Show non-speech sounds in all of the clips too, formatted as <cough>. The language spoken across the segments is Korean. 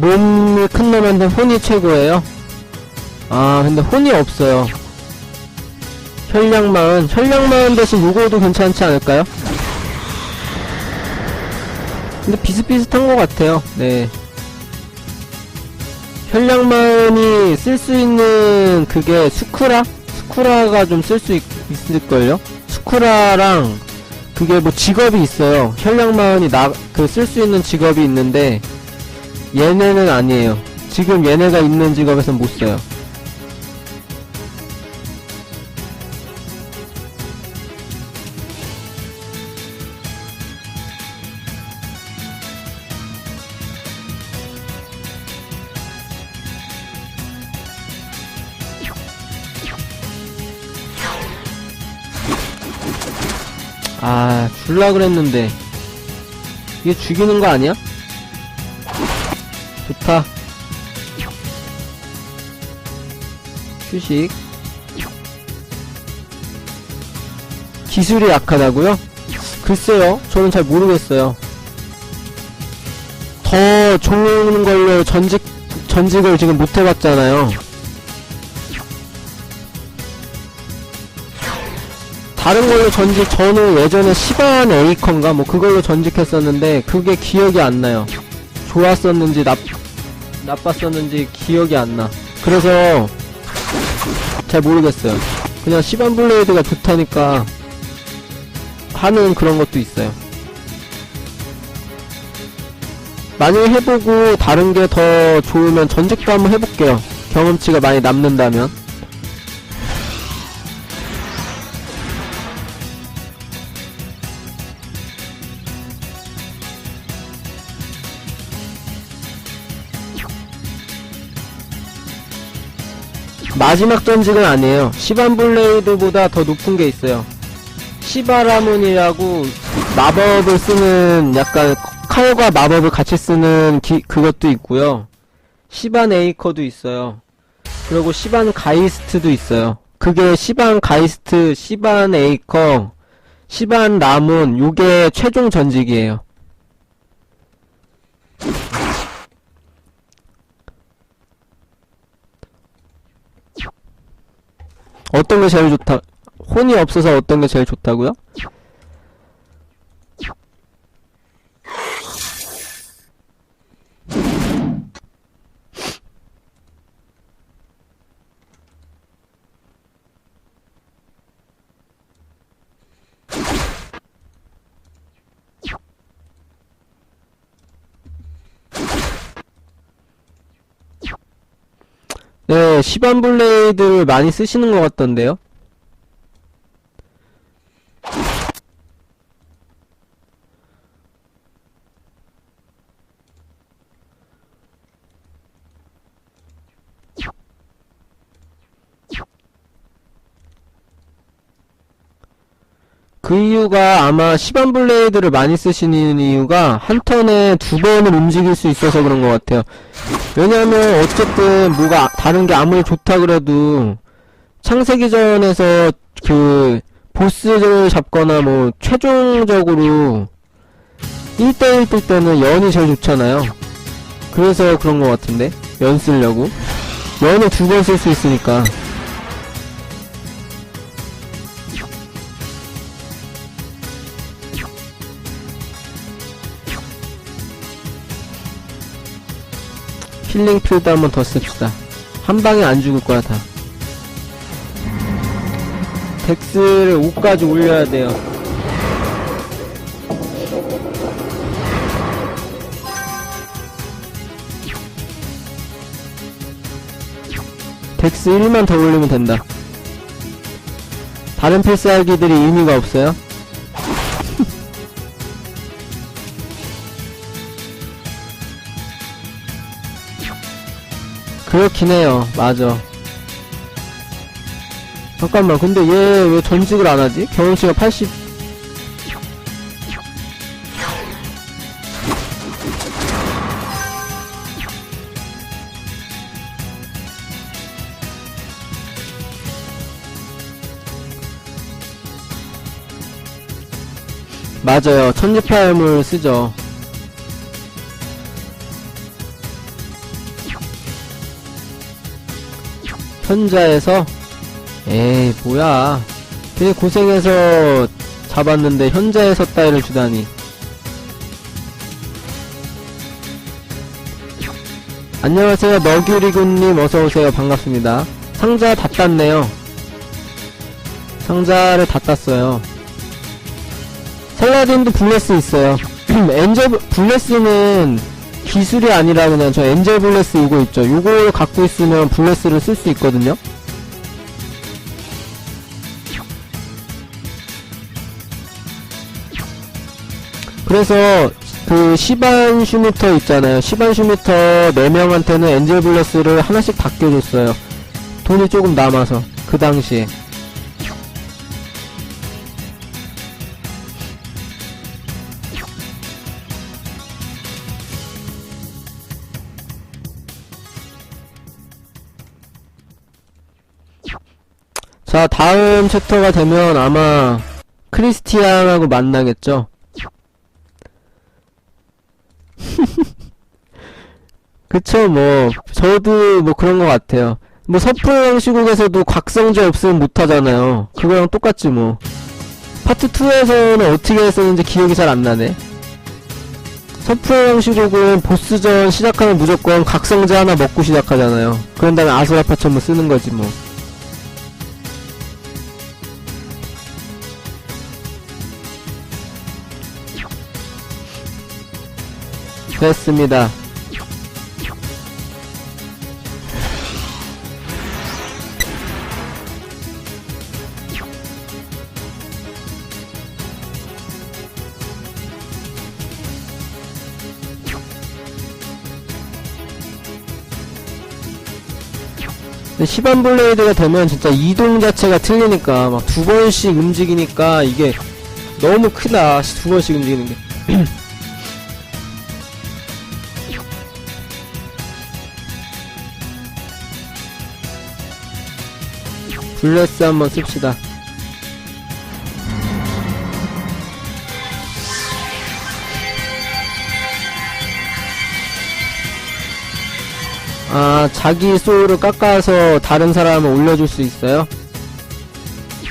몸이 큰 놈한테 혼이 최고예요. 아, 근데 혼이 없어요. 혈량마은, 혈량마은 대신 요거도 괜찮지 않을까요? 근데 비슷비슷한 것 같아요. 네. 혈량마은이 쓸 수 있는 그게 수쿠라? 수쿠라가 좀 쓸 수 있을걸요? 수쿠라랑 그게 뭐 직업이 있어요. 혈량마은이 나, 그 쓸 수 있는 직업이 있는데 얘네는 아니에요. 지금 얘네가 있는 직업에선 못 써요. 아, 줄라 그랬는데. 이게 죽이는 거 아니야? 휴식. 기술이 약하다고요? 글쎄요, 저는 잘 모르겠어요. 더 좋은 걸로 전직, 전직을 지금 못 해봤잖아요. 다른 걸로 전직, 저는 예전에 시반 에이컨가 뭐 그걸로 전직했었는데, 그게 기억이 안 나요. 좋았었는지, 나, 나빴었는지 기억이 안 나. 그래서, 잘 모르겠어요. 그냥 시반 블레이드가 좋다니까, 하는 그런 것도 있어요. 만약에 해보고 다른 게 더 좋으면 전직도 한번 해볼게요. 경험치가 많이 남는다면. 마지막 전직은 아니에요. 시반 블레이드보다 더 높은 게 있어요. 시바라문이라고 마법을 쓰는 약간 칼과 마법을 같이 쓰는 기, 그것도 있고요. 시반 에이커도 있어요. 그리고 시반 가이스트도 있어요. 그게 시반 가이스트, 시반 에이커, 시반 라문 요게 최종 전직이에요. 어떤 게 제일 좋다? 혼이 없어서 어떤 게 제일 좋다고요? 네, 시반 블레이드를 많이 쓰시는 것 같던데요? 그 이유가 아마 시반 블레이드를 많이 쓰시는 이유가 한 턴에 두 번을 움직일 수 있어서 그런 것 같아요. 왜냐면 어쨌든 뭐가 다른 게 아무리 좋다 그래도 창세기전에서 그 보스를 잡거나 뭐 최종적으로 1대1 뜰 때는 연이 제일 좋잖아요. 그래서 그런 것 같은데 연 쓰려고 연을 두 번 쓸 수 있으니까 힐링 필드 한번 더 씁시다. 한 방에 안 죽을 거야, 다. 덱스를 5까지 올려야 돼요. 덱스 1만 더 올리면 된다. 다른 필살기들이 의미가 없어요. 그렇긴 해요. 맞아. 잠깐만, 근데 얘 왜 전직을 안 하지? 경험치가 80. 맞아요. 천지파염을 쓰죠. 현자에서 에이 뭐야. 되게 고생해서 잡았는데 현자에서 따위를 주다니. 안녕하세요. 너규리군님 어서오세요. 반갑습니다. 상자 다 땄네요. 상자를 다 땄어요. 살라딘도 블레스 있어요. <clears throat> 엔젤 블레스는 기술이 아니라 그냥 저 엔젤 블레스 이거 있죠. 요걸 갖고 있으면 블레스를 쓸 수 있거든요. 그래서 그 시반 슈미터 있잖아요. 시반 슈미터 4명한테는 엔젤 블레스를 하나씩 다 껴줬어요. 돈이 조금 남아서 그 당시에 자, 다음 챕터가 되면 아마 크리스티안하고 만나겠죠? <laughs> 그쵸, 뭐, 저도 뭐 그런 것 같아요. 뭐 서프형 시국에서도 각성제 없으면 못하잖아요. 그거랑 똑같지 뭐. 파트 2에서는 어떻게 했었는지 기억이 잘 안 나네. 서프형 시국은 보스전 시작하면 무조건 각성제 하나 먹고 시작하잖아요. 그런 다음에 아수라파천무 쓰는 거지 뭐. 됐습니다. 시반 블레이드가 되면 진짜 이동 자체가 틀리니까 막 두 번씩 움직이니까 이게 너무 크다 두 번씩 움직이는 게 <clears throat> 블레스 한번 씁시다 아 자기 소울을 깎아서 다른 사람을 올려줄 수 있어요?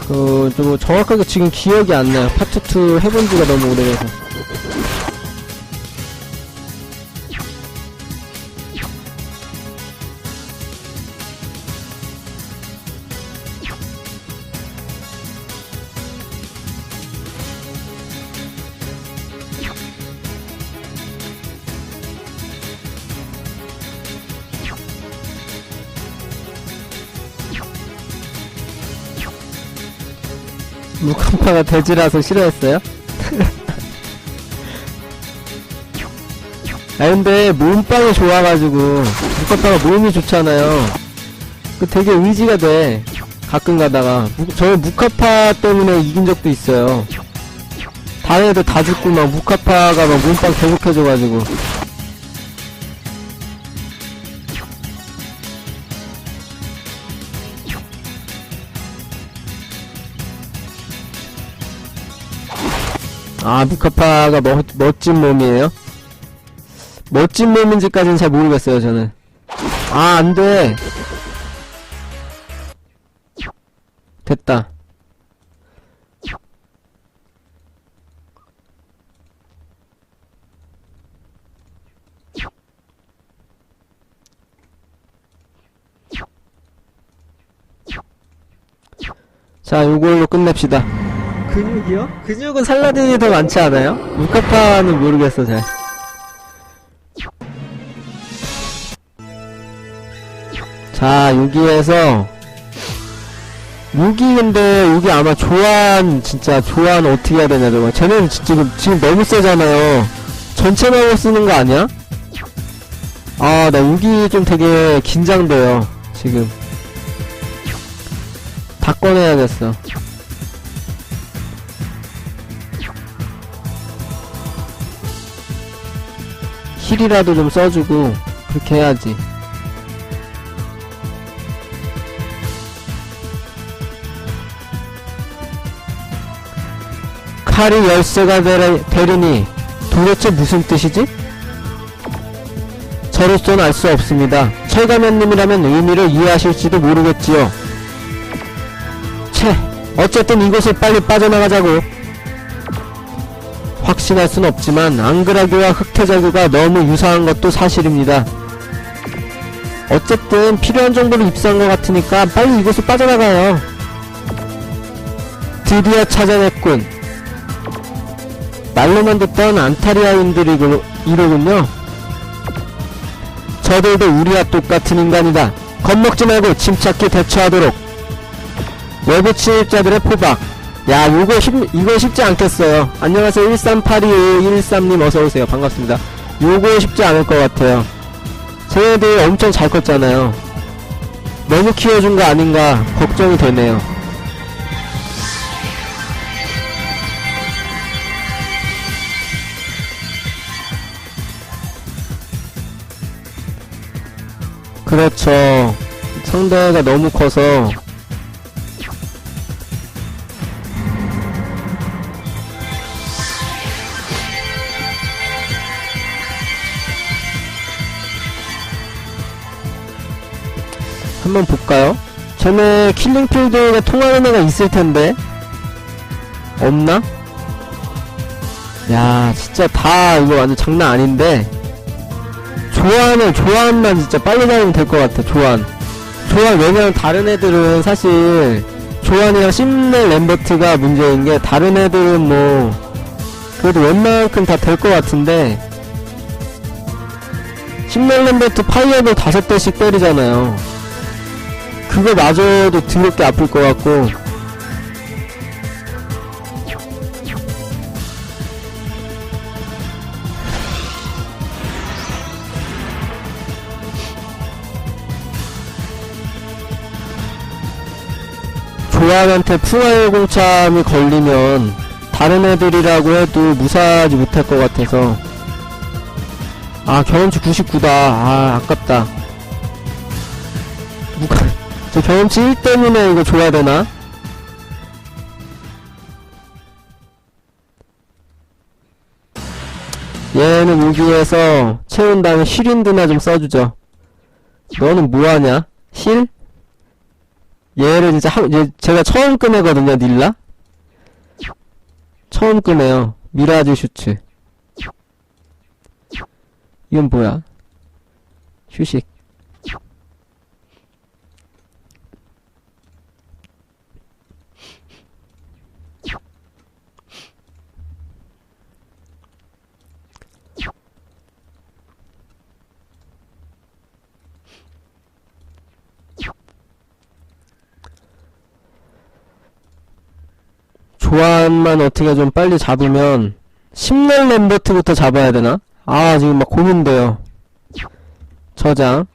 그, 좀 정확하게 지금 기억이 안 나요. 파트 2 해본 지가 너무 오래돼서. 무칸파가 돼지라서 싫어했어요? <laughs> 아 근데 몸빵이 좋아가지고 무카파가 몸이 좋잖아요. 그 되게 의지가 돼. 가끔 가다가. 무, 저 무카파 때문에 이긴 적도 있어요. 다른 애들 다 죽고 막 무카파가 막 몸빵 계속해줘가지고 아 무카파가 멋, 멋진 몸이에요? 멋진 몸인지까지는 잘 모르겠어요 저는. 아 안돼. 됐다. 자 요걸로 끝냅시다 근육이요? 근육은 살라딘이 더 많지 않아요? 무카파는 모르겠어 잘 자 여기에서 여기 근데 여기 아마 조안 진짜 조안 어떻게 해야 되냐 저거 쟤는 지- 지금 지금 너무 세잖아요 전체 마법 쓰는 거 아니야? 아나 여기 좀 되게 긴장돼요 지금 다 꺼내야겠어 힐이라도 좀 써주고 그렇게 해야지 칼이 열쇠가 되리, 되리니 도대체 무슨 뜻이지? 저로서는 알 수 없습니다. 철가면님이라면 의미를 이해하실지도 모르겠지요. 채, 어쨌든 이곳을 빨리 빠져나가자고. 확신할 순 없지만 앙그라교와 흑 태자교가 너무 유사한 것도 사실입니다. 어쨌든 필요한 정보를 입수한 것 같으니까 빨리 이곳을 빠져나가요. 드디어 찾아냈군. 말로만 듣던 안타리아인들이 이러군요. 저들도 우리와 똑같은 인간이다. 겁먹지 말고 침착히 대처하도록. 외부 침입자들의 포박. 야, 요거 쉽, 이거 쉽지 않겠어요. 안녕하세요. 1382513님 어서오세요. 반갑습니다. 요거 쉽지 않을 것 같아요. 쟤네들 엄청 잘 컸잖아요. 너무 키워준 거 아닌가 걱정이 되네요. 그렇죠. 상대가 너무 커서 한번 볼까요? 전에 킬링필드에 통하는 애가 있을 텐데. 없나? 야 진짜 다 이거 완전 장난 아닌데. 조안을 조안만 진짜 빨리 다니면 될 것 같아 조안. 조안 왜냐면 다른 애들은 사실 조안이랑 심넬 램버트가 문제인 게 다른 애들은 뭐 그래도 웬만큼 다 될 것 같은데. 심넬 램버트 파이어볼 다섯 대씩 때리잖아요 그거 마저도 드럽게 아플 것 같고. 조안한테 풍화의 공참이 걸리면 다른 애들이라고 해도 무사하지 못할 것 같아서. 아 경험치 99다. 아 아깝다 저 경험치 1 때문에 이거 줘야 되나? 얘는 여기에서 채운 다음에 힐인드나 좀 써주죠. 너는 뭐하냐? 힐? 얘를 진짜 한, 얘, 제가 처음 끄내거든요, 닐라? 처음 끄네요. 미라즈 슈츠. 이건 뭐야? 휴식. 조안만 어떻게 좀 빨리 잡으면 10렙 램버트부터 잡아야 되나? 아 지금 막 고민돼요. 저장.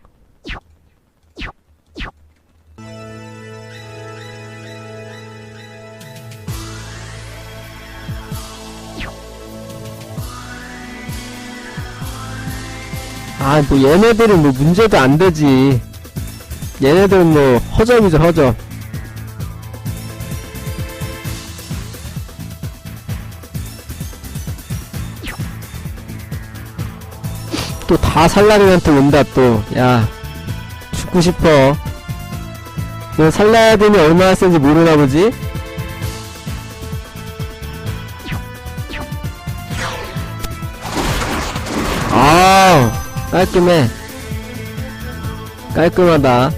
아 뭐 얘네들은 뭐 문제도 안 되지. 얘네들은 뭐 허접이죠 허접 다 살라딘한테 온다 또. 야, 죽고 싶어. 너 살라딘이 얼마나 센지 모르나 보지? 아, 깔끔해. 깔끔하다.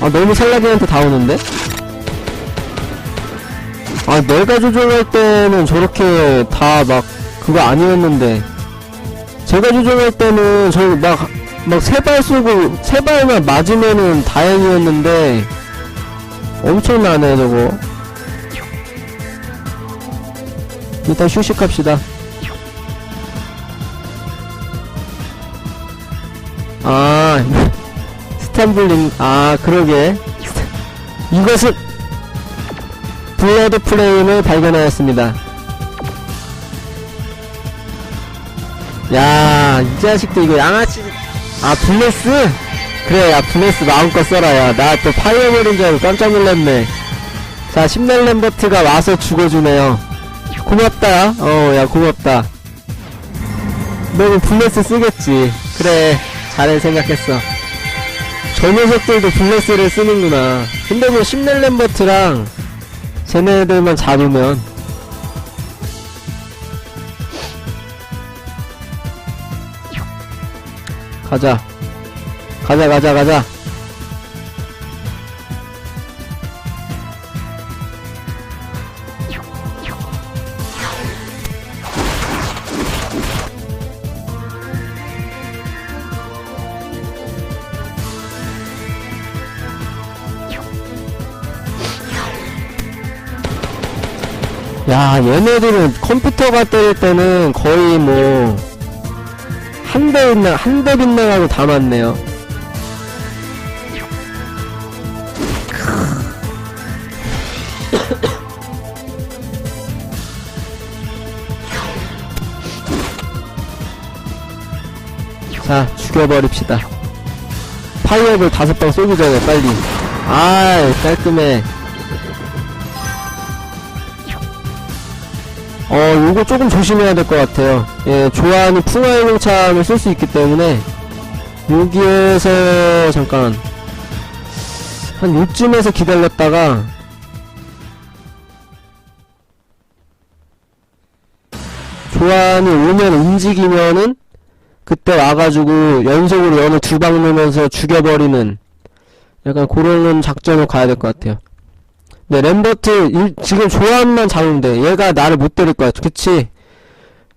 아, 너무 살라딘한테 다 오는데? 아 내가 조종할 때는 저렇게 다 막 그거 아니었는데. 제가 조종할 때는 저 막 막 세 발 쏘고 세 발만 맞으면은 다행이었는데 엄청나네 저거. 일단 휴식합시다. 아 <laughs> 스탬블링 아 그러게. 이것은 블러드 플레임을 발견하였습니다. 야, 이 자식도 이거 양아치, 아, 블레스? 그래, 야, 블레스 마음껏 써라, 야. 나 또 파이어볼인 줄 알고 깜짝 놀랐네. 자, 심넬램버트가 와서 죽어주네요. 고맙다, 어, 야, 고맙다. 너는 블레스 쓰겠지. 그래, 잘해 생각했어. 저 녀석들도 블레스를 쓰는구나. 근데 뭐 심넬렘버트랑 쟤네들만 잡으면 가자. 가자, 가자, 가자. 얘네들은 컴퓨터가 때릴 때는 거의 뭐, 한대 빛나, 한대 빛나가고 다 맞네요. 자, 죽여버립시다. 파이어볼 다섯 방 쏘기 전에 빨리. 아, 깔끔해. 어, 요거 조금 조심해야 될 것 같아요. 예, 조안이 풍화유공참을 쓸 수 있기 때문에, 여기에서, 잠깐, 한 요쯤에서 기다렸다가, 조안이 오면 움직이면은, 그때 와가지고 연속으로 연을 두 방 넣으면서 죽여버리는, 약간 그런 작전을 가야 될 것 같아요. 네, 램버트, 일- 지금 조합만 돼. 얘가 나를 못 때릴 거야. 그치?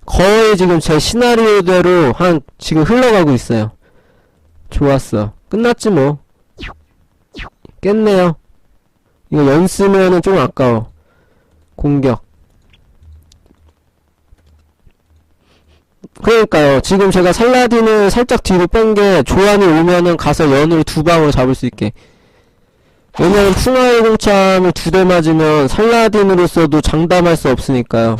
거의 지금 제 시나리오대로 한, 지금 흘러가고 있어요. 좋았어. 끝났지 뭐. 깼네요. 이거 연 쓰면은 좀 아까워. 공격. 그러니까요. 지금 제가 살라딘을 살짝 뒤로 뺀 게 조안이 오면은 가서 연으로 두 방으로 잡을 수 있게. 왜냐면 풍화의 공참을 두 대 맞으면 살라딘으로서도 장담할 수 없으니까요.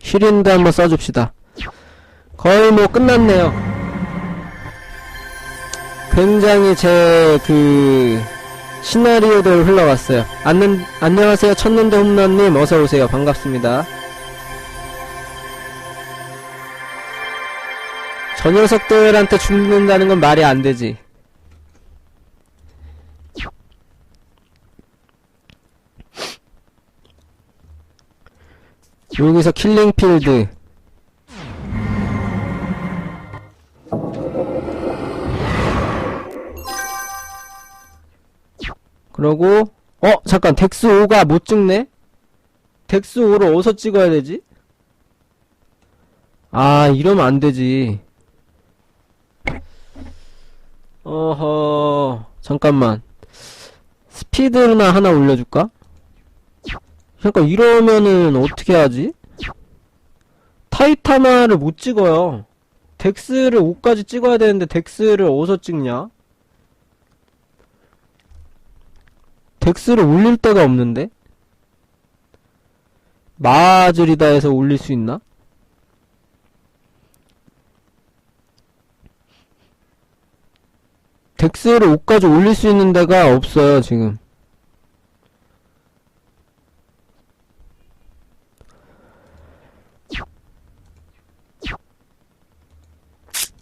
힐인도 한번 써줍시다. 거의 뭐 끝났네요. 굉장히 제그 시나리오대로 흘러갔어요. 안는, 안녕하세요. 첫눈대 홈런님, 어서오세요. 반갑습니다. 저 녀석들한테 죽는다는 건 말이 안 되지. 여기서 킬링필드. 그러고 어 잠깐 덱스 5가 못 찍네 덱스 5를 어디서 찍어야 되지? 아 이러면 안 되지 어허 잠깐만 스피드나 하나 올려줄까? 잠깐 이러면은 어떻게 하지? 타이타마를 못 찍어요 덱스를 5까지 찍어야 되는데 덱스를 어디서 찍냐? 덱스를 올릴 데가 없는데? 마즈리다에서 올릴 수 있나? 덱스를 5까지 올릴 수 있는 데가 없어요, 지금.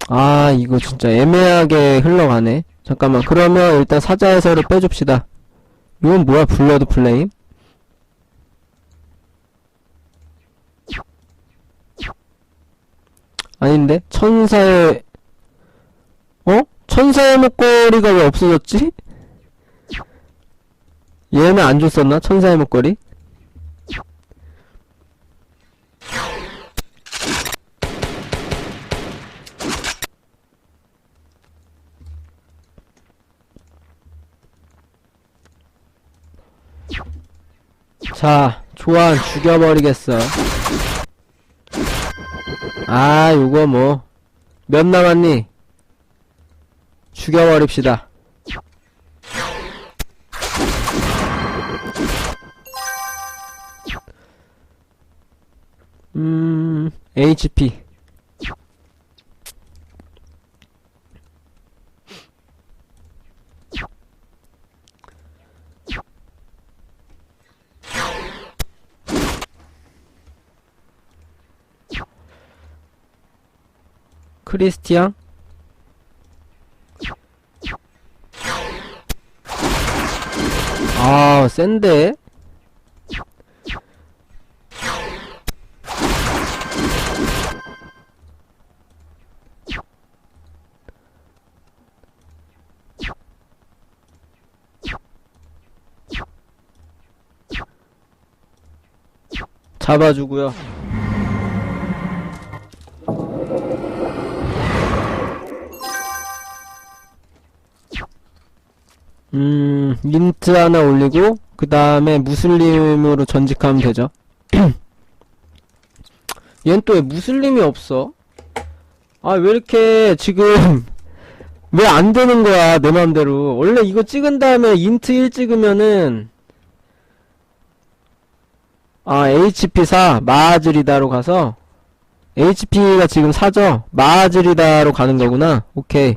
아, 이거 진짜 애매하게 흘러가네. 잠깐만, 그러면 일단 사자에서를 빼줍시다. 이건 뭐야 블러드 플레임? 아닌데 천사의 어? 천사의 목걸이가 왜 없어졌지? 얘는 안 줬었나? 천사의 목걸이? 자, 조안 죽여버리겠어. 아, 요거 뭐. 몇 남았니? 죽여버립시다. 음, HP. 크리스티앙? 아, 센데? 잡아주고요. 음, 민트 하나 올리고, 그 다음에 무슬림으로 전직하면 되죠. <clears throat> 얜 또 왜 무슬림이 없어? 아, 왜 이렇게 지금, <laughs> 왜 안 되는 거야, 내 맘대로. 원래 이거 찍은 다음에 인트 1 찍으면은, 아, HP4, 마하즈리다로 가서, HP가 지금 4죠? 마하즈리다로 가는 거구나. 오케이.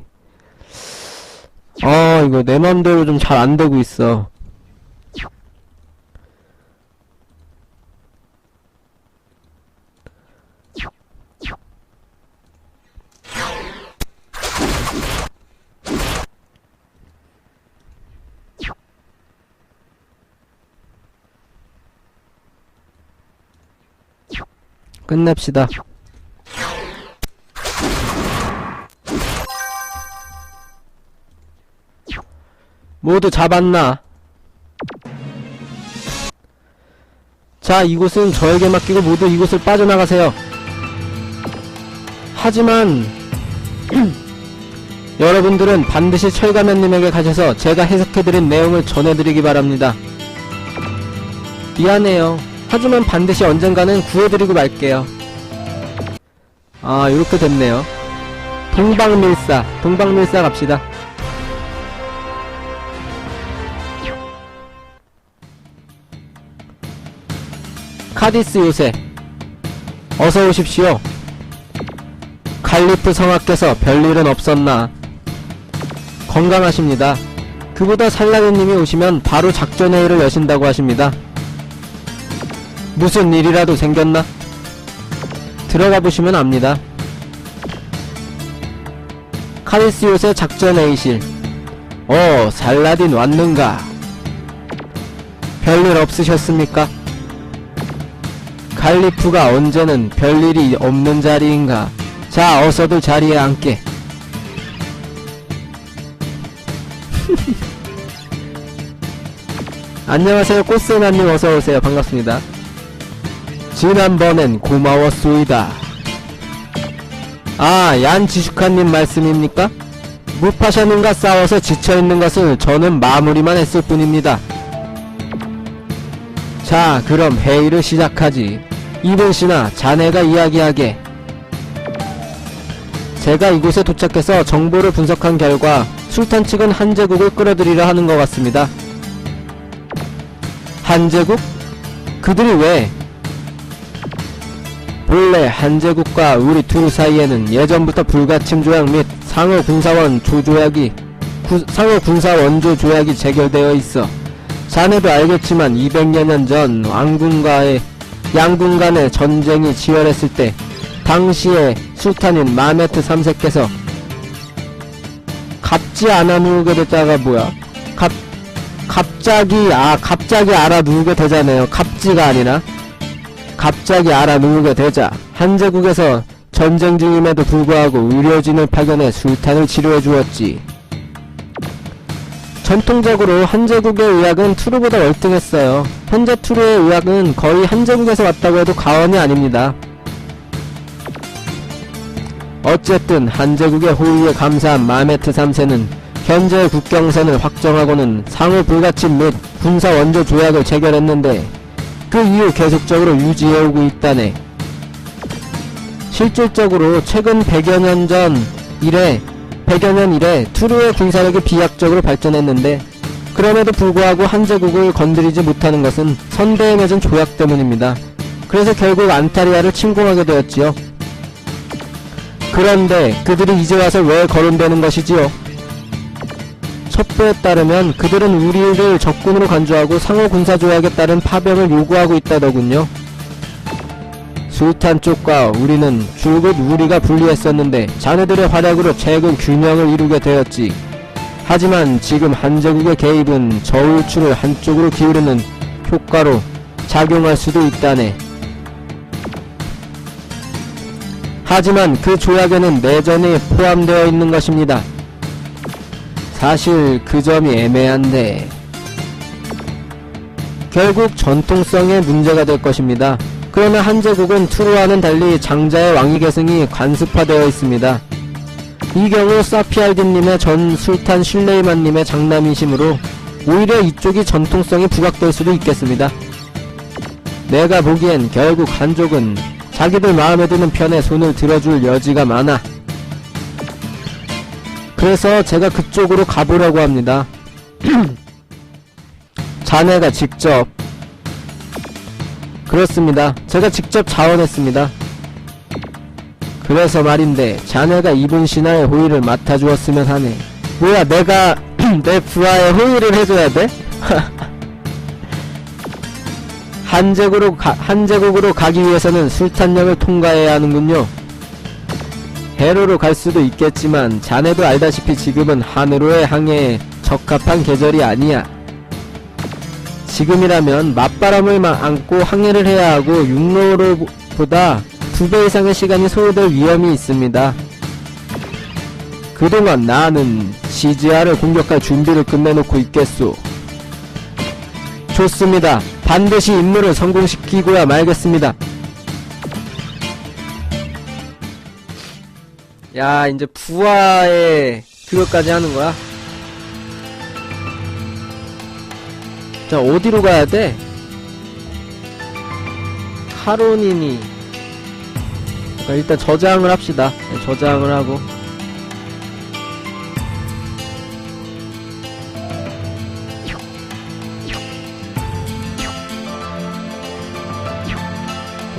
아, 이거 내 맘대로 좀 잘 안 되고 있어. 끝냅시다. 모두 잡았나? 자, 이곳은 저에게 맡기고 모두 이곳을 빠져나가세요. 하지만, <clears throat> 여러분들은 반드시 철가면님에게 가셔서 제가 해석해드린 내용을 전해드리기 바랍니다. 미안해요. 하지만 반드시 언젠가는 구해드리고 말게요. 아, 이렇게 됐네요. 동방밀사, 동방밀사 갑시다. 카디스 요새 어서 오십시오. 칼리프 성악께서 별일은 없었나? 건강하십니다. 그보다 살라리님이 오시면 바로 작전회의를 여신다고 하십니다. 무슨 일이라도 생겼나? 들어가 보시면 압니다. 카리스 요새 작전회의실. 어, 살라딘 왔는가? 별일 없으셨습니까? 칼리프가 언제는 별일이 없는 자리인가? 자, 어서들 자리에 앉게. <laughs> 안녕하세요, 꽃세나님 어서오세요. 반갑습니다. 지난번엔 고마웠소이다. 아, 얀 지슈카님 말씀입니까? 무파샤님과 싸워서 지쳐있는 것을 저는 마무리만 했을 뿐입니다. 자, 그럼 회의를 시작하지. 이분씨나 자네가 이야기하게. 제가 이곳에 도착해서 정보를 분석한 결과 술탄 측은 한제국을 끌어들이려 하는 것 같습니다. 한제국? 그들이 왜? 본래 한제국과 우리 둘 사이에는 예전부터 불가침 조약 및 상호 군사원 조조약이 구- 상호 군사 원조 조약이 체결되어 있어. 자네도 알겠지만 200여 년 전 왕군과의 양군 간의 전쟁이 치열했을 때 당시에 술탄인 마메트 3세께서 갑지 않아 누우게 됐다가 뭐야? 갑 갑자기 아 갑자기 알아 누우게 되자네요. 갑지가 아니라 갑자기 알아 누우게 되자 한 제국에서 전쟁 중임에도 불구하고 의료진을 파견해 술탄을 치료해 주었지. 전통적으로 한제국의 의학은 투르보다 월등했어요. 현재 투르의 의학은 거의 한제국에서 왔다고 해도 과언이 아닙니다. 어쨌든 한제국의 호의에 감사한 마메트 3세는 현재 국경선을 확정하고는 상호 불가침 및 군사 원조 조약을 체결했는데 그 이후 계속적으로 유지해오고 있다네. 실질적으로 최근 100여 년 전 이래 100여 년 이래 투르의 군사력이 비약적으로 발전했는데 그럼에도 불구하고 한제국을 건드리지 못하는 것은 선대에 맺은 조약 때문입니다. 그래서 결국 안타리아를 침공하게 되었지요. 그런데 그들이 이제 와서 왜 거론되는 것이지요? 첩보에 따르면 그들은 우리를 적군으로 간주하고 상호 군사조약에 따른 파병을 요구하고 있다더군요. 술탄 쪽과 우리는 줄곧 우리가 불리했었는데 자네들의 활약으로 최근 균형을 이루게 되었지. 하지만 지금 한제국의 개입은 저울추를 한쪽으로 기울이는 효과로 작용할 수도 있다네. 하지만 그 조약에는 내전이 포함되어 있는 것입니다. 사실 그 점이 애매한데 결국 전통성에 문제가 될 것입니다. 그러나 한제국은 투르와는 달리 장자의 왕위 계승이 관습화되어 있습니다. 이 경우 사피알딘님의 전 술탄 실레이만님의 장남이심으로 오히려 이쪽이 전통성이 부각될 수도 있겠습니다. 내가 보기엔 결국 한족은 자기들 마음에 드는 편에 손을 들어줄 여지가 많아. 그래서 제가 그쪽으로 가보려고 합니다. <clears throat> 자네가 직접 그렇습니다. 제가 직접 자원했습니다. 그래서 말인데 자네가 이분 신하의 호의를 맡아주었으면 하네. 뭐야 내가 <clears throat> 내 부하의 호의를 해줘야 돼? <laughs> 한제국으로 가, 한제국으로 가기 위해서는 술탄령을 통과해야 하는군요. 해로로 갈 수도 있겠지만 자네도 알다시피 지금은 한으로의 항해에 적합한 계절이 아니야. 지금이라면 맞바람을 마- 안고 항해를 해야 하고 육로로보다 두배 이상의 시간이 소요될 위험이 있습니다. 그동안 나는 CGR을 공격할 준비를 끝내놓고 있겠소. 좋습니다. 반드시 임무를 성공시키고야 말겠습니다. 야, 이제 부하의 그것까지 하는 거야? 자, 어디로 가야 돼? 카로니니. 자, 일단 저장을 합시다. 네, 저장을 하고.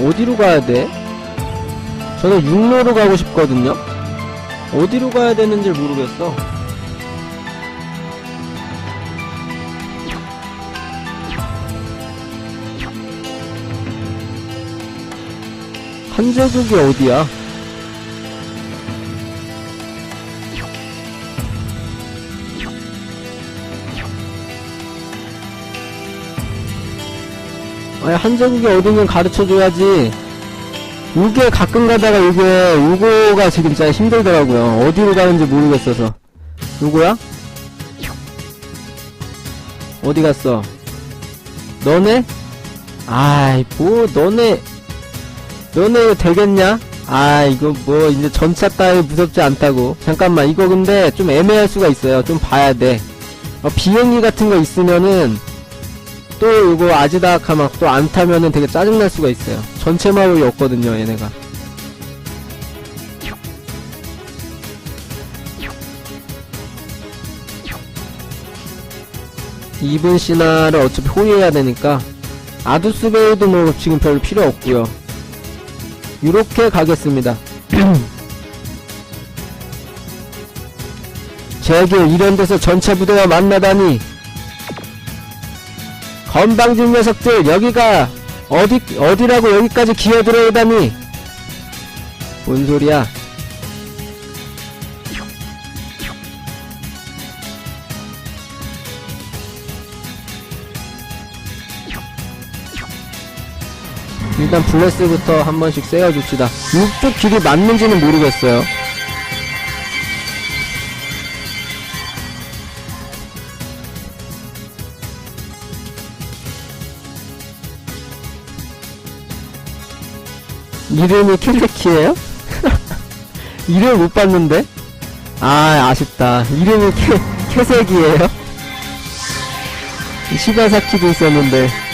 어디로 가야 돼? 저는 육로로 가고 싶거든요? 어디로 가야 되는지 모르겠어. 한제국이 어디야? 아니 한제국이 어딘지 가르쳐줘야지 이게 가끔 가다가 이게 요거가 지금 진짜 힘들더라고요 어디로 가는지 모르겠어서 요거야? 어디 갔어? 너네? 아이 뭐 너네 너네 되겠냐? 아 이거 뭐 이제 전차 따위 무섭지 않다고. 잠깐만 이거 근데 좀 애매할 수가 있어요. 좀 봐야 돼. 어, 비행기 같은 거 있으면은 또 이거 아지다카 막 또 안 타면은 되게 짜증날 수가 있어요. 전체 마을이 없거든요 얘네가. 이분 신화를 어차피 호위해야 되니까. 아두스베이도 뭐 지금 별로 필요 없고요 이렇게 가겠습니다. <clears throat> 제길 이런 데서 전차 부대와 만나다니 건방진 녀석들 여기가 어디 어디라고 여기까지 기어 들어오다니 뭔 소리야? 일단 블레스부터 한 번씩 세워줍시다. 이쪽 길이 맞는지는 모르겠어요. 이름이 킬레키예요? <laughs> 이름 못 봤는데? 아 아쉽다. 이름이 캐, 캐색이에요? 시바사키도 있었는데